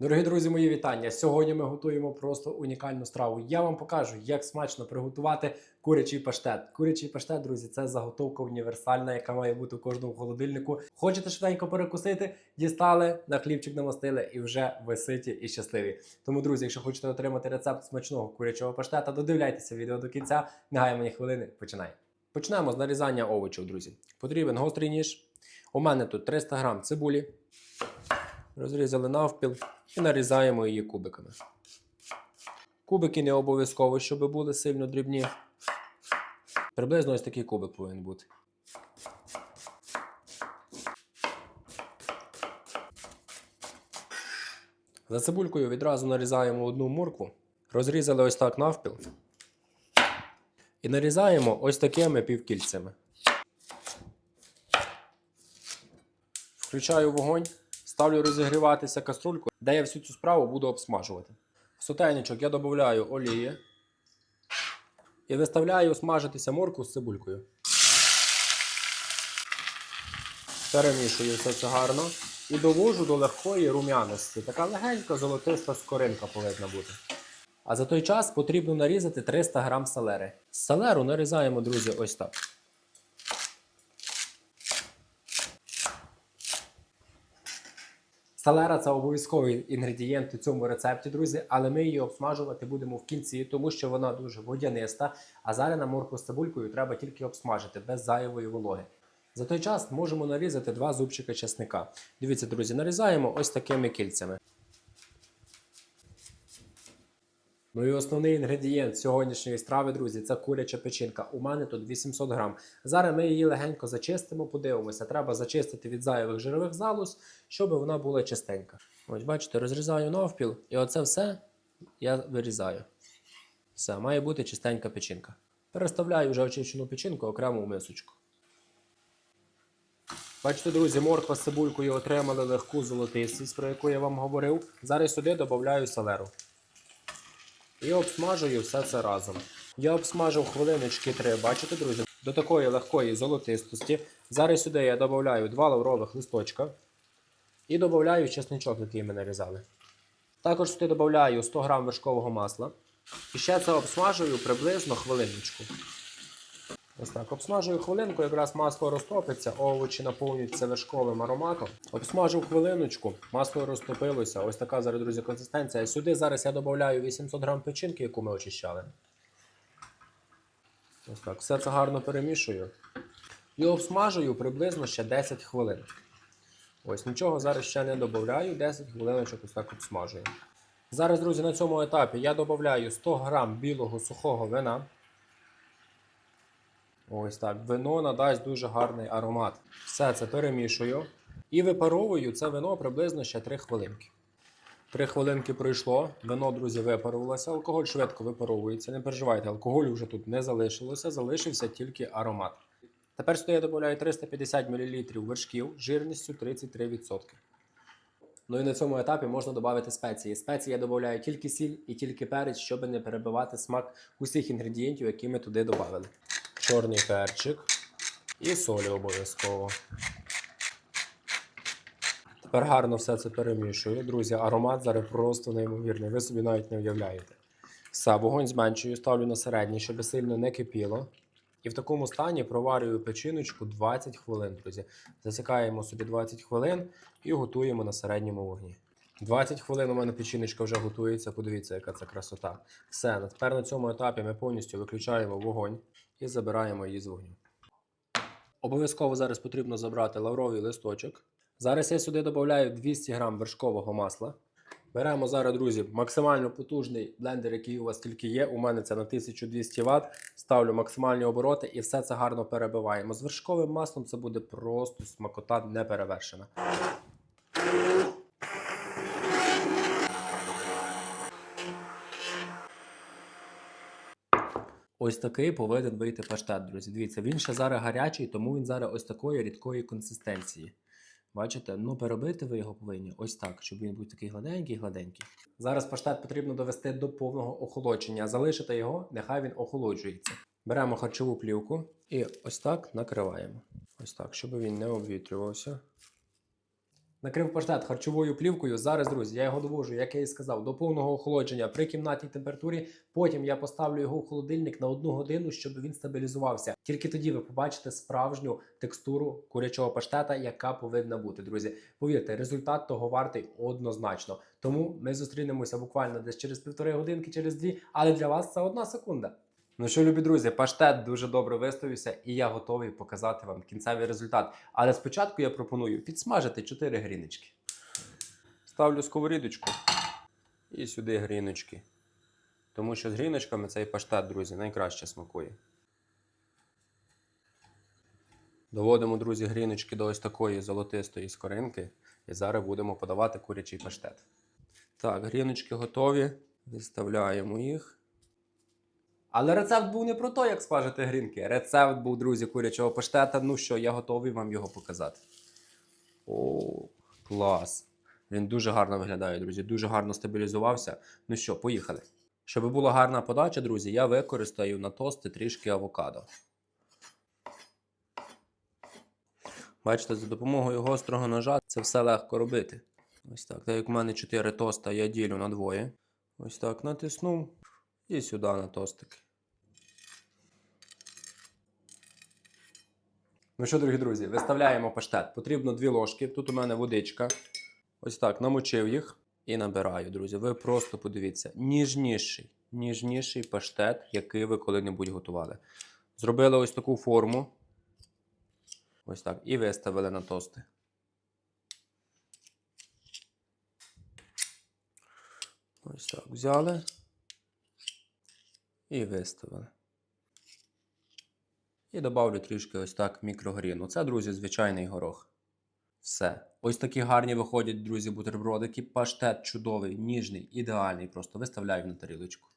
Дорогі друзі, мої вітання! Сьогодні ми готуємо просто унікальну страву. Я вам покажу, як смачно приготувати курячий паштет. Курячий паштет, друзі, це заготовка універсальна, яка має бути у кожному холодильнику. Хочете швиденько перекусити? Дістали на хлібчик намастили і вже ви ситі і щасливі. Тому, друзі, якщо хочете отримати рецепт смачного курячого паштета, додивляйтеся відео до кінця. Не гаємо ні хвилини. Починаємо. Почнемо з нарізання овочів, друзі. Потрібен гострий ніж. У мене тут 300 грам цибулі. Розрізали навпіл і нарізаємо її кубиками. Кубики не обов'язково, щоб були сильно дрібні. Приблизно ось такий кубик повинен бути. За цибулькою відразу нарізаємо одну моркву, розрізали ось так навпіл. І нарізаємо ось такими півкільцями. Включаю вогонь, ставлю розігріватися каструльку, де я всю цю справу буду обсмажувати. В сотейничок я додаю олії і виставляю смажитися морку з цибулькою. Перемішую все це гарно і довожу до легкої рум'яності. Така легенька золотиста скоринка повинна бути. А за той час потрібно нарізати 300 грам салери. Салеру нарізаємо, друзі, ось так. Салера це обов'язковий інгредієнт у цьому рецепті, друзі, але ми її обсмажувати будемо в кінці, тому що вона дуже водяниста. А зараз на з цибулькою треба тільки обсмажити без зайвої вологи. За той час можемо нарізати два зубчика чесника. Дивіться, друзі, нарізаємо ось такими кільцями. Ну і основний інгредієнт сьогоднішньої страви, друзі, це куряча печінка. У мене тут 800 грам. Зараз ми її легенько зачистимо, подивимося. Треба зачистити від зайвих жирових залоз, щоб вона була чистенька. Ось, бачите, розрізаю навпіл, і оце все я вирізаю. Все, має бути чистенька печінка. Переставляю вже очищену печінку окремо в мисочку. Бачите, друзі, морква з цибулькою отримали легку золотистість, про яку я вам говорив. Зараз сюди додаю салеру. І обсмажую все це разом. Я обсмажив хвилиночки 3, бачите, друзі, до такої легкої золотистості. Зараз сюди я додаю 2 лаврових листочка і додаю чесничок, який ми нарізали. Також сюди додаю 100 г вершкового масла. І ще це обсмажую приблизно хвилиночку. Ось так, обсмажую хвилинку, якраз масло розтопиться, овочі наповнюються вершковим ароматом. Обсмажив хвилиночку, масло розтопилося. Ось така зараз, друзі, консистенція. Сюди зараз я додаю 800 грам печінки, яку ми очищали. Ось так, все це гарно перемішую. І обсмажую приблизно ще 10 хвилин. Ось нічого зараз ще не додаю, 10 хвилиночок ось так обсмажую. Зараз, друзі, на цьому етапі я додаю 100 грам білого сухого вина. Ось так. Вино надасть дуже гарний аромат. Все це перемішую і випаровую це вино приблизно ще 3 хвилинки. 3 хвилинки пройшло, вино, друзі, випарувалося. Алкоголь швидко випаровується. Не переживайте, алкоголю вже тут не залишилося, залишився тільки аромат. Тепер сюди я додаю 350 мл вершків жирністю 33%. Ну і на цьому етапі можна додати спеції. Спеції я додаю тільки сіль і тільки перець, щоб не перебивати смак усіх інгредієнтів, які ми туди додали чорний перчик і солі обов'язково. Тепер гарно все це перемішую. Друзі, аромат зараз просто неймовірний. Ви собі навіть не уявляєте. Все, вогонь зменшую, ставлю на середній, щоб сильно не кипіло. І в такому стані проварюю печіночку 20 хвилин, друзі. Засікаємо собі 20 хвилин і готуємо на середньому вогні. 20 хвилин у мене печіночка вже готується. Подивіться, яка це красота. Все, тепер на цьому етапі ми повністю виключаємо вогонь і забираємо її з вогню. Обов'язково зараз потрібно забрати лавровий листочок. Зараз я сюди додаю 200 г вершкового масла. Беремо зараз, друзі, максимально потужний блендер, який у вас тільки є. У мене це на 1200 Вт. Ставлю максимальні обороти і все це гарно перебиваємо. З вершковим маслом це буде просто смакота неперевершена. Ось такий повинен вийти паштет, друзі. Дивіться, він ще зараз гарячий, тому він зараз ось такої рідкої консистенції. Бачите? Ну, перебити ви його повинні ось так, щоб він був такий гладенький-гладенький. Зараз паштет потрібно довести до повного охолодження. Залишити його, нехай він охолоджується. Беремо харчову плівку і ось так накриваємо. Ось так, щоб він не обвітрювався. Накрив паштет харчовою плівкою. Зараз, друзі, я його довожу, як я і сказав, до повного охолодження при кімнатній температурі. Потім я поставлю його в холодильник на одну годину, щоб він стабілізувався. Тільки тоді ви побачите справжню текстуру курячого паштета, яка повинна бути. Друзі, повірте, результат того вартий однозначно. Тому ми зустрінемося буквально десь через півтори годинки, через дві. Але для вас це одна секунда. Ну що, любі друзі, паштет дуже добре виставився, і я готовий показати вам кінцевий результат. Але спочатку я пропоную підсмажити 4 гріночки. Ставлю сковорідочку і сюди гріночки. Тому що з гріночками цей паштет, друзі, найкраще смакує. Доводимо, друзі, гріночки до ось такої золотистої скоринки. І зараз будемо подавати курячий паштет. Так, гріночки готові. Виставляємо їх. Але рецепт був не про те, як смажити грінки. Рецепт був, друзі, курячого паштета. Ну що, я готовий вам його показати. О, клас! Він дуже гарно виглядає, друзі. Дуже гарно стабілізувався. Ну що, поїхали. Щоб була гарна подача, друзі, я використаю на тости трішки авокадо. Бачите, за допомогою гострого ножа це все легко робити. Ось так. Так як у мене 4 тоста, я ділю на двоє. Ось так натиснув і сюди на тостики. Ну що, дорогі друзі, виставляємо паштет. Потрібно дві ложки. Тут у мене водичка. Ось так, намочив їх і набираю, друзі. Ви просто подивіться. Ніжніший, ніжніший паштет, який ви коли-небудь готували. Зробили ось таку форму. Ось так. І виставили на тости. Ось так. Взяли і виставили. І додавлю трішки ось так мікрогріну. Це, друзі, звичайний горох. Все. Ось такі гарні виходять, друзі, бутербродики. Паштет чудовий, ніжний, ідеальний. Просто виставляю на тарілочку.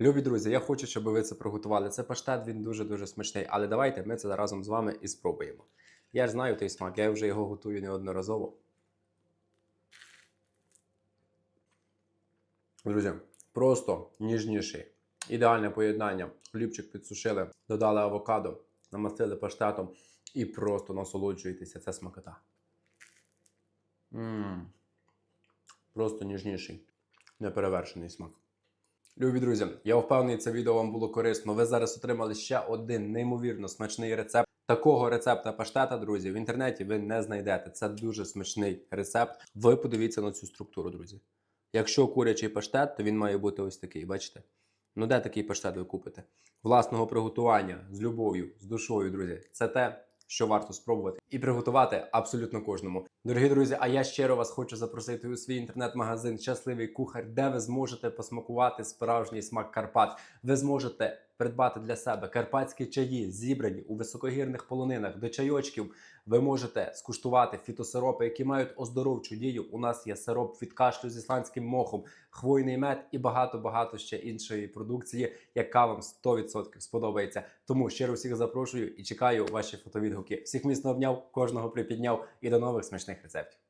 Любі друзі, я хочу, щоб ви це приготували. Це паштет, він дуже-дуже смачний. Але давайте ми це разом з вами і спробуємо. Я ж знаю той смак, я вже його готую неодноразово. Друзі, просто ніжніший. Ідеальне поєднання. Хлібчик підсушили, додали авокадо, намастили паштетом і просто насолоджуєтеся. Це смакота. Мм. Просто ніжніший. Неперевершений смак. Любі друзі, я впевнений, це відео вам було корисно. Ви зараз отримали ще один неймовірно смачний рецепт. Такого рецепта паштета, друзі, в інтернеті ви не знайдете. Це дуже смачний рецепт. Ви подивіться на цю структуру, друзі. Якщо курячий паштет, то він має бути ось такий, бачите? Ну, де такий паштет ви купите? Власного приготування з любов'ю, з душою, друзі. Це те, що варто спробувати і приготувати абсолютно кожному. Дорогі друзі, а я щиро вас хочу запросити у свій інтернет-магазин Щасливий кухар, де ви зможете посмакувати справжній смак Карпат. Ви зможете придбати для себе карпатські чаї, зібрані у високогірних полонинах до чайочків. Ви можете скуштувати фітосиропи, які мають оздоровчу дію. У нас є сироп від кашлю з ісландським мохом, хвойний мед і багато-багато ще іншої продукції, яка вам 100% сподобається. Тому щиро всіх запрошую і чекаю ваші фотовідгуки. Всіх міцно обняв, кожного припідняв і до нових смачних рецептів.